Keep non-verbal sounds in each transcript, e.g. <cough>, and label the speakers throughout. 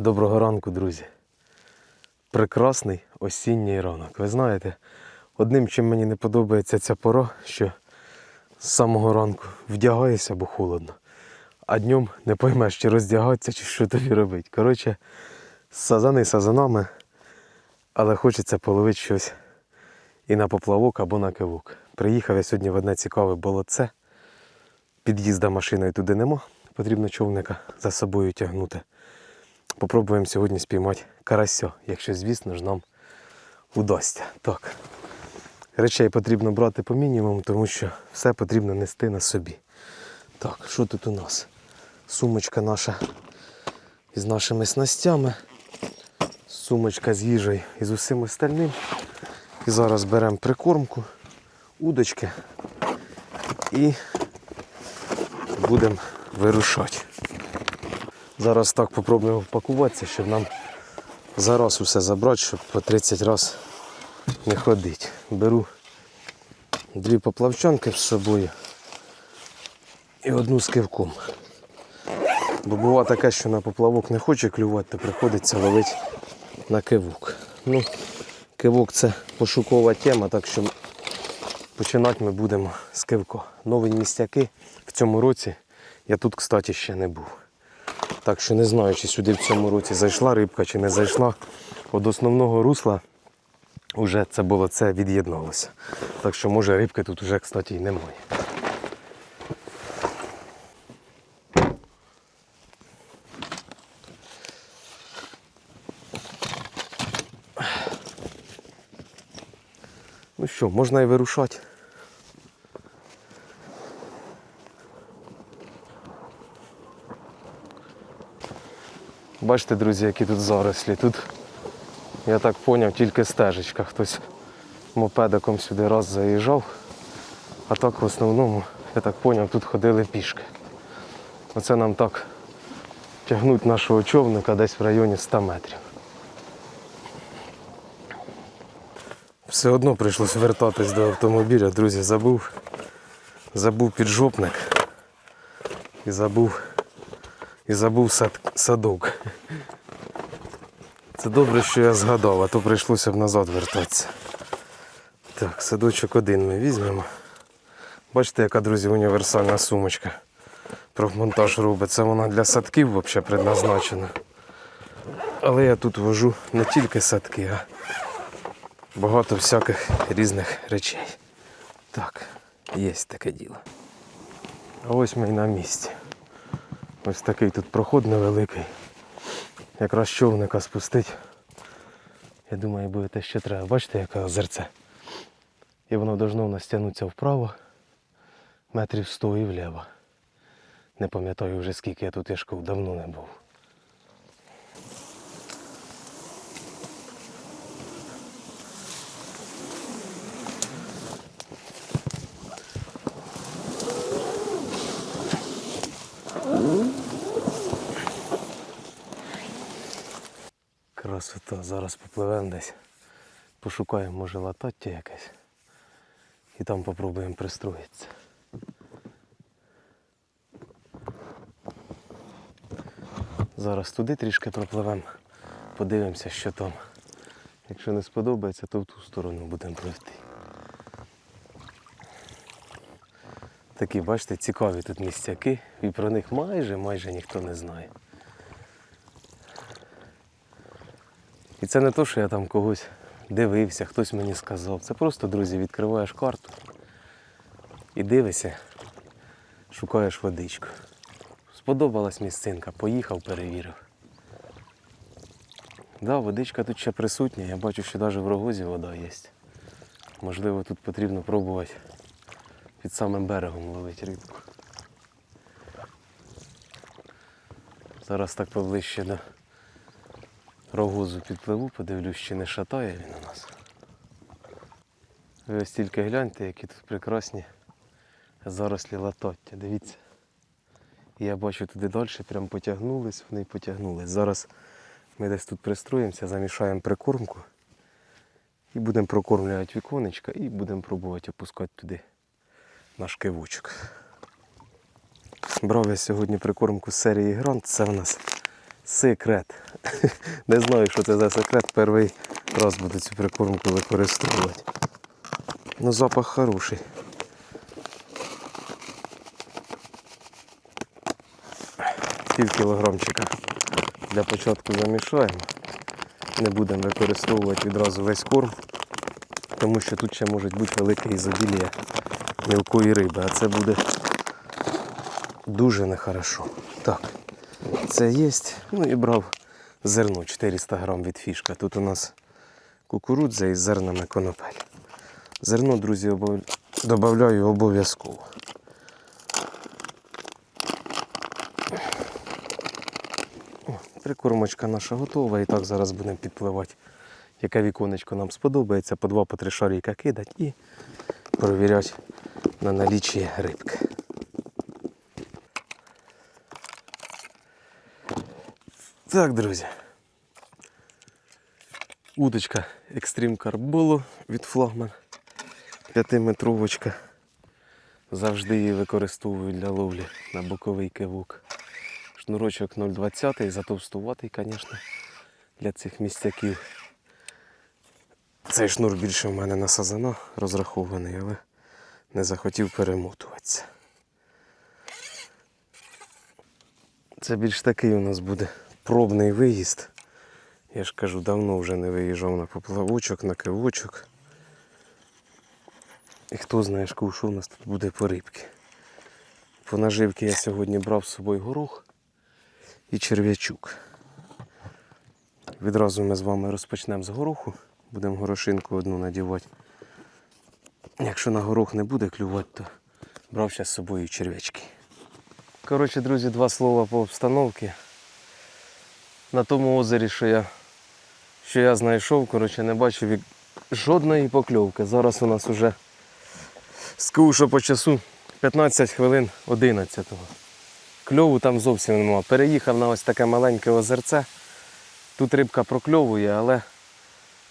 Speaker 1: Доброго ранку, друзі. Прекрасний осінній ранок. Ви знаєте, одним, чим мені не подобається ця пора, що з самого ранку вдягаєшся, бо холодно, а днем не поймеш, чи роздягатися, чи що тобі робити. Коротше, сазани сазанами, але хочеться половити щось і на поплавок або на кивок. Приїхав я сьогодні в одне цікаве болотце. Під'їзда машиною туди нема, потрібно човника за собою тягнути. Попробуємо сьогодні спіймати карася, якщо, звісно ж, нам удасться. Так. Речей потрібно брати по мінімуму, тому що все потрібно нести на собі. Так, що тут у нас? Сумочка наша із нашими снастями. Сумочка з їжею і з усім остальним. І зараз беремо прикормку, удочки і будемо вирушати. Зараз так попробуємо впакуватися, щоб нам зараз усе забрати, щоб по 30 разів не ходити. Беру дві поплавчанки з собою і одну з кивком. Бо буває таке, що на поплавок не хоче клювати, то приходиться ловити на кивок. Ну, кивок це пошукова тема, так що починати ми будемо з кивка. Нові містяки в цьому році я тут, кстати, ще не був. Так що не знаю, чи сюди в цьому році зайшла рибка, чи не зайшла. Від основного русла вже це було це від'єдналося. Так що може рибки тут вже, кстати, і немає. Ну що, можна і вирушати. Бачите, друзі, які тут зарослі. Тут, я так зрозумів, тільки стежечка. Хтось мопедиком сюди раз заїжджав, а так в основному, я так зрозумів, тут ходили пішки. Оце нам так тягнуть нашого човника десь в районі 100 метрів. Все одно прийшлося вертатись до автомобіля, друзі, забув. Забув піджопник і забув і забув сад, садок. Це добре, що я згадав, а то прийшлося б назад вертатися. Так, садочок один ми візьмемо. Бачите, яка, друзі, універсальна сумочка. Про монтаж робить. Це вона для садків взагалі предназначена. Але я тут вожу не тільки садки, а багато всяких різних речей. Так, є таке діло. А ось ми і на місці. Ось такий тут проход невеликий. Якраз човника спустить. Я думаю, буде те, що треба. Бачите, яке озерце? І воно должно у нас тягнутися вправо, метрів 100 і вліво. Не пам'ятаю вже скільки я тут я ж давно не був. Красота, зараз попливемо десь. Пошукаємо, може латаття якесь. І там попробуємо пристроїтися. Зараз туди трішки пропливемо, подивимося, що там. Якщо не сподобається, то в ту сторону будемо пливти. Такі, бачите, цікаві тут місцяки, і про них майже майже ніхто не знає. І це не то, що я там когось дивився, хтось мені сказав. Це просто, друзі, відкриваєш карту і дивишся, шукаєш водичку. Сподобалась місцинка, поїхав, перевірив. Да, водичка тут ще присутня, я бачу, що навіть в рогозі вода є. Можливо, тут потрібно пробувати під самим берегом ловити рибку. Зараз так поближче до рогозу підпливу, подивлюсь, чи не шатає він у нас. Ви ось тільки гляньте, які тут прекрасні зарослі латаття. Дивіться. Я бачу туди далі, прям потягнулись, вони потягнулись. Зараз ми десь тут пристроїмося, замішаємо прикормку і будемо прокормлювати віконечка і будемо пробувати опускати туди наш кивочок. Брав я сьогодні прикормку з серії Грант. Це в нас секрет. <laughs> Не знаю, що це за секрет. Перший раз буду цю прикормку використовувати. Ну, запах хороший. Пів кілограмчика для початку замішаємо. Не будемо використовувати відразу весь корм, тому що тут ще може бути велике ізобілія мілкої риби, а це буде дуже нехорошо. Так, це є. Ну і брав зерно 400 грам від фішка. Тут у нас кукурудза із зернами конопель. Зерно, друзі, додаю обов'язково. Прикормочка наша готова і так зараз будемо підпливати. Яке віконечко нам сподобається, по два по три шарика кидати і перевіряти на наліччя рибки. Так, друзі. Удочка Extreme Carbollo від флагман. П'ятиметровочка. Завжди її використовую для ловлі на боковий кивок. Шнурочок 0,20, затовстуватий, звісно, для цих місцяків. Цей шнур більше в мене на сазана розрахований, але не захотів перемотуватися. Це більш такий у нас буде пробний виїзд. Я ж кажу, давно вже не виїжджав на поплавочок, на кивочок. І хто знає, що у нас тут буде по рибки. По наживки я сьогодні брав з собою горох і черв'ячук. Відразу ми з вами розпочнемо з гороху. Будемо горошинку одну надівати. Якщо на горох не буде клювати, то брав ще з собою черв'ячки. Коротше, друзі, два слова по обстановці. На тому озері, що я, що я знайшов, коротше, не бачив жодної покльовки. Зараз у нас уже що по часу 15 хвилин 11-го. Кльову там зовсім нема. Переїхав на ось таке маленьке озерце. Тут рибка прокльовує, але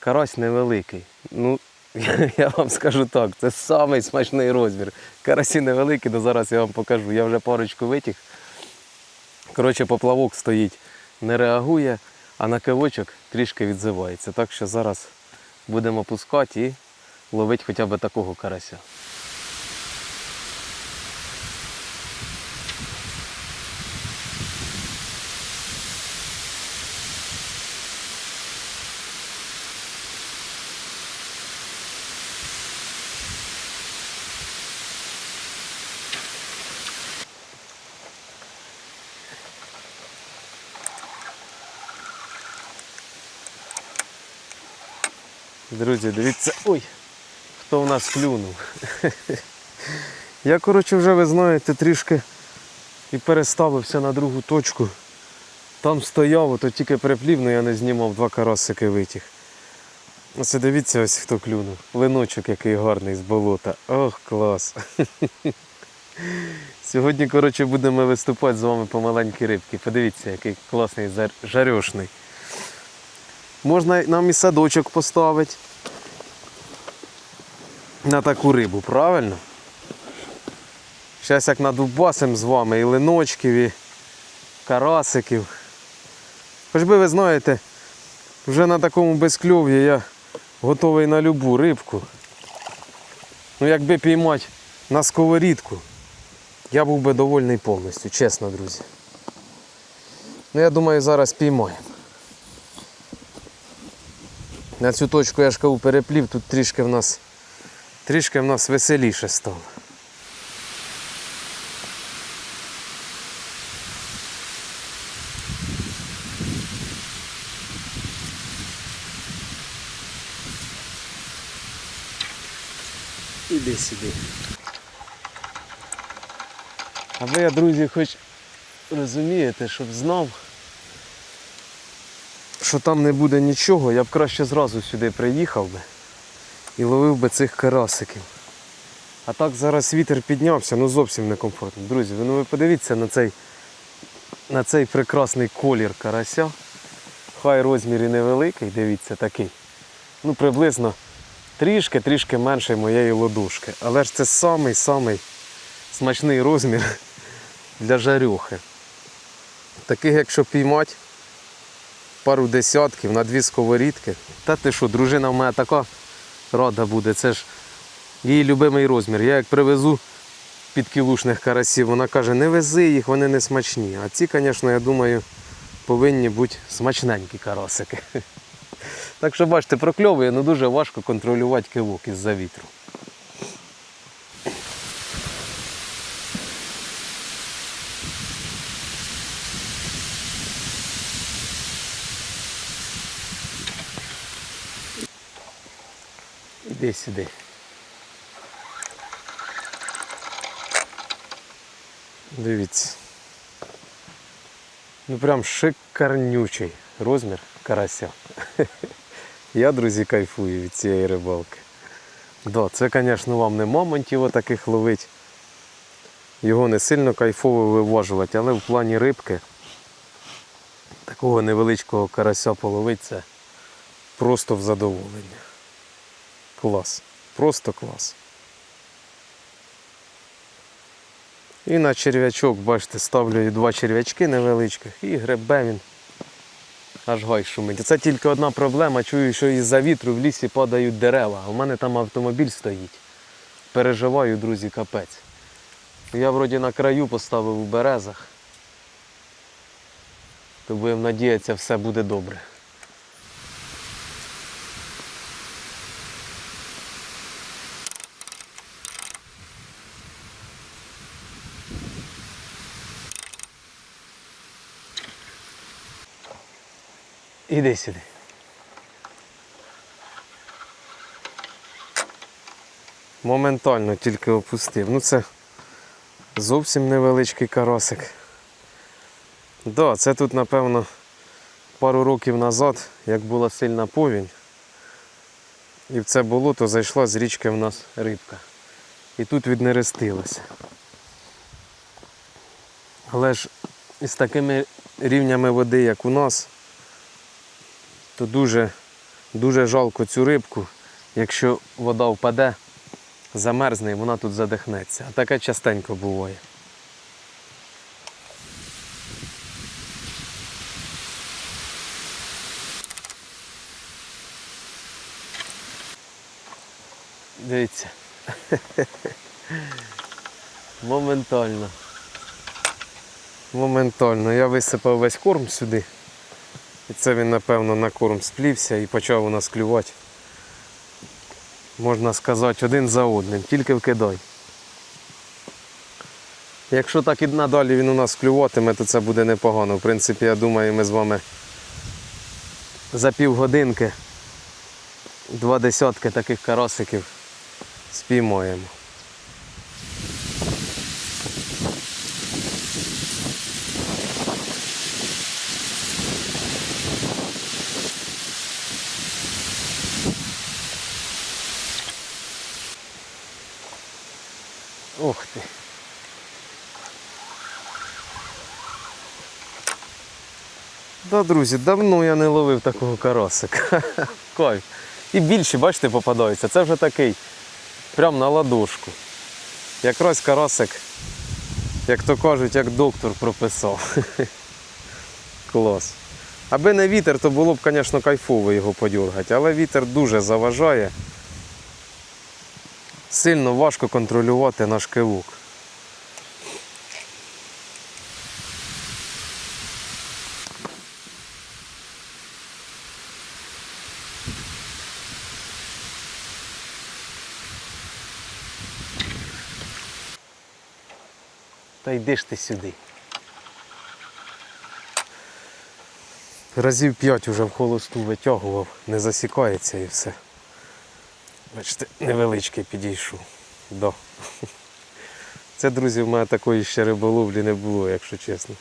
Speaker 1: карась невеликий. Ну, <laughs> я вам скажу так, це самий смачний розмір. Карасі невеликі, то зараз я вам покажу. Я вже парочку витяг. Коротше, поплавок стоїть, не реагує, а на кивочок трішки відзивається. Так що зараз будемо пускати і ловити хоча б такого карася. Друзі, дивіться, ой, хто в нас клюнув. Я, коротше, вже ви знаєте, трішки і переставився на другу точку. Там стояв, то тільки приплів, але я не знімав, два карасики витяг. Оце дивіться, ось хто клюнув. Линочок який гарний з болота. Ох, клас. Сьогодні, коротше, будемо виступати з вами по маленькій рибці. Подивіться, який класний жарьошний. Можна нам і садочок поставити на таку рибу, правильно? Зараз як надубасим з вами і линочків, і карасиків. Хоч би ви знаєте, вже на такому безкльов'ї я готовий на любу рибку. Ну якби піймати на сковорідку, я був би довольний повністю, чесно, друзі. Ну я думаю, зараз піймаємо. На цю точку я ж кажу, переплів, тут трішки в нас трішки в нас веселіше стало. Іди сюди. А ви, друзі, хоч розумієте, щоб знав, що там не буде нічого, я б краще зразу сюди приїхав би і ловив би цих карасиків. А так зараз вітер піднявся, ну зовсім некомфортно. Друзі, ну ви подивіться на цей, на цей прекрасний колір карася. Хай розмір і невеликий, дивіться такий. Ну, приблизно трішки-трішки менше моєї ладошки. Але ж це самий-самий смачний розмір <laughs> для жарюхи. Таких, якщо піймати, пару десятків на дві сковорідки. Та ти що, дружина в мене така рада буде. Це ж її любимий розмір. Я як привезу підкілушних карасів, вона каже, не вези їх, вони не смачні. А ці, звісно, я думаю, повинні бути смачненькі карасики. <laughs> Так що бачите, прокльовує, але дуже важко контролювати кивок із-за вітру. Іди. Дивіться. Ну прям шикарнючий розмір карася. <laughs> Я, друзі, кайфую від цієї рибалки. Да, це, звісно, вам не мамонтів таких ловить. Його не сильно кайфово виважувати, але в плані рибки такого невеличкого карася половити це просто в задоволення. Клас. Просто клас. І на черв'ячок, бачите, ставлю і два черв'ячки невеличких і гребе він. Аж гай шумить. Це тільки одна проблема. Чую, що із-за вітру в лісі падають дерева. В мене там автомобіль стоїть. Переживаю, друзі, капець. Я вроді на краю поставив у березах. То будемо надіятися, все буде добре. Іди сюди. Моментально тільки опустив. Ну це зовсім невеличкий карасик. Да, це тут, напевно, пару років назад, як була сильна повінь, і в це болото зайшла з річки в нас рибка. І тут віднерестилася. Але ж із такими рівнями води, як у нас, то дуже, дуже жалко цю рибку. Якщо вода впаде, замерзне і вона тут задихнеться. А таке частенько буває. Дивіться. <laughs> Моментально. Моментально. Я висипав весь корм сюди. І це він, напевно, на корм сплівся і почав у нас клювати. Можна сказати, один за одним, тільки вкидай. Якщо так і надалі він у нас клюватиме, то це буде непогано. В принципі, я думаю, ми з вами за півгодинки два десятки таких карасиків спіймаємо. Да, друзі, давно я не ловив такого карасика. <laughs> Кайф. І більше, бачите, попадаються. Це вже такий. Прям на ладошку. Якраз карасик, як то кажуть, як доктор прописав. <laughs> Клас. Аби не вітер, то було б, звісно, кайфово його подергати, але вітер дуже заважає. Сильно важко контролювати наш кивок. Та йди ж ти сюди. Разів п'ять уже в холосту витягував, не засікається і все. Бачите, невеличкий підійшов. Да. Це, друзі, в мене такої ще риболовлі не було, якщо чесно.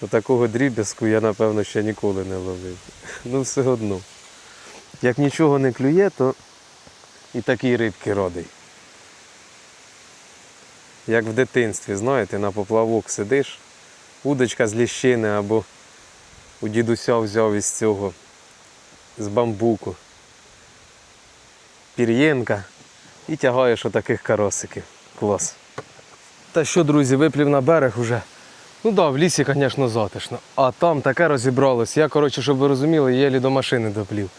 Speaker 1: До такого дріб'язку я, напевно, ще ніколи не ловив. Ну, все одно. Як нічого не клює, то і такі рибки родий. Як в дитинстві, знаєте, на поплавок сидиш, удочка з ліщини або у дідуся взяв із цього, з бамбуку пір'єнка і тягаєш отаких каросиків. Клас. Та що, друзі, виплів на берег уже Ну так, да, в лісі, звісно, затишно. А там таке розібралось. Я, коротше, щоб ви розуміли, єлі до машини доплів.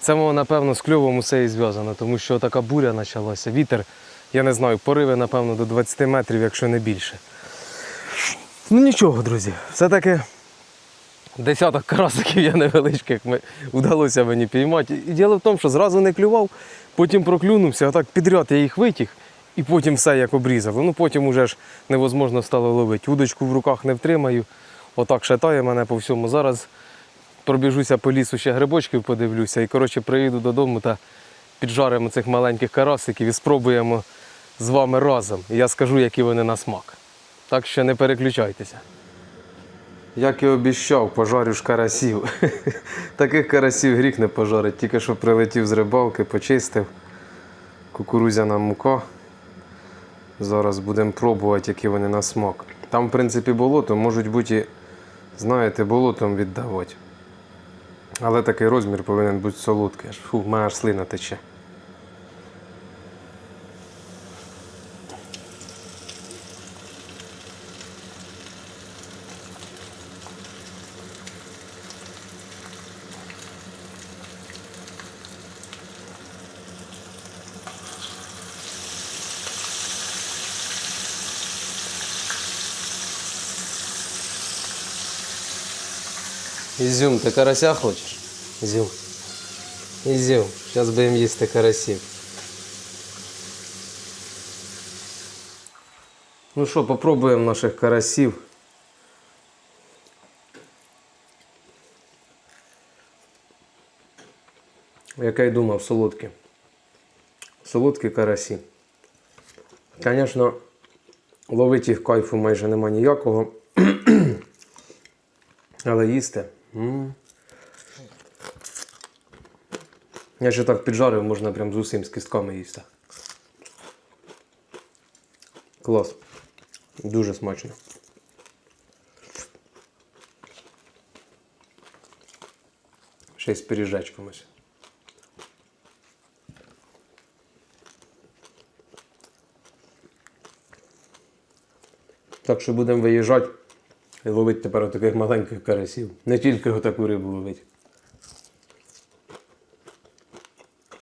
Speaker 1: Це воно, напевно, з кльовом усе і зв'язано, тому що така буря почалася. Вітер, я не знаю, пориви, напевно, до 20 метрів, якщо не більше. Ну нічого, друзі, все-таки десяток карасиків я невеличких ми, вдалося мені піймати. І діло в тому, що зразу не клював, потім проклюнувся, а так підряд я їх витяг, і потім все як обрізало. Ну потім уже ж невозможно стало ловити. Удочку в руках не втримаю. Отак шатає мене по всьому. Зараз пробіжуся по лісу, ще грибочків подивлюся. І коротше приїду додому та піджаримо цих маленьких карасиків і спробуємо з вами разом. І я скажу, які вони на смак. Так що не переключайтеся. Як і обіщав, пожарю ж карасів. <laughs> Таких карасів гріх не пожарить. Тільки що прилетів з рибалки, почистив. Кукурузяна мука. Зараз будемо пробувати, які вони на смак. Там, в принципі, болото, можуть бути, і, знаєте, болотом віддавати. Але такий розмір повинен бути солодкий. Фу, в мене аж слина тече. Ізюм, ти карася хочеш? Ізюм. Ізюм. Зараз будемо їсти карасів. Ну що, попробуємо наших карасів. Як я й думав, солодкі. Солодкі карасі. Звісно, ловити їх кайфу майже нема ніякого. <clears throat> Але їсти. М. Я ще так піджарив, можна прям з усім з кістками їсти. Клас. Дуже смачно. Ще й з пиріжечком. Так що будемо виїжджати і ловити тепер таких маленьких карасів. Не тільки таку рибу ловити.